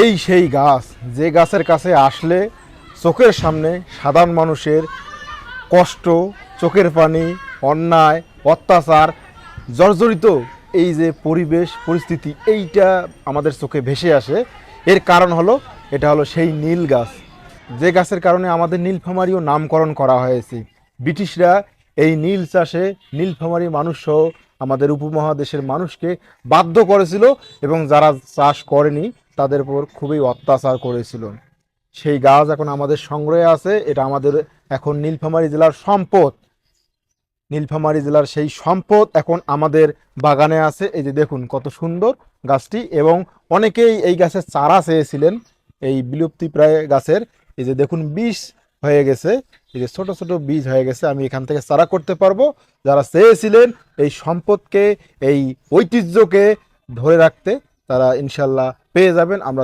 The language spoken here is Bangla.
এই সেই গাছ, যে গাছের কাছে আসলে চোখের সামনে সাধারণ মানুষের কষ্ট, চোখের পানি, অন্যায়, অত্যাচার, জর্জরিত এই যে পরিবেশ, পরিস্থিতি, এইটা আমাদের চোখে ভেসে আসে। এর কারণ হলো, এটা হলো সেই নীল গাছ। যে গাছের কারণে আমাদের নীলফামারিও নামকরণ করা হয়েছে। ব্রিটিশরা এই নীল চাষে নীলফামারী মানুষসহ আমাদের উপমহাদেশের মানুষকে বাধ্য করেছিল এবং যারা চাষ করেনি তাদের উপর খুবই অত্যাচার করেছিল। সেই গাছ এখন আমাদের সংগ্রহে আছে, এটা আমাদের এখন নীলফামারী জেলার সম্পদ। নীলফামারী জেলার সেই সম্পদ এখন আমাদের বাগানে আছে। এই যে দেখুন, কত সুন্দর গাছটি এবং অনেকেই এই গাছের চারা চেয়েছিলেন। এই বিলুপ্তি প্রায় গাছের, এই যে দেখুন বীজ হয়ে গেছে। এই যে ছোটো ছোটো বীজ হয়ে গেছে, আমি এখান থেকে চারা করতে পারব। যারা চেয়েছিলেন এই সম্পদকে, এই ঐতিহ্যকে ধরে রাখতে তারা ইনশাল্লাহ পেয়ে যাবেন। আমরা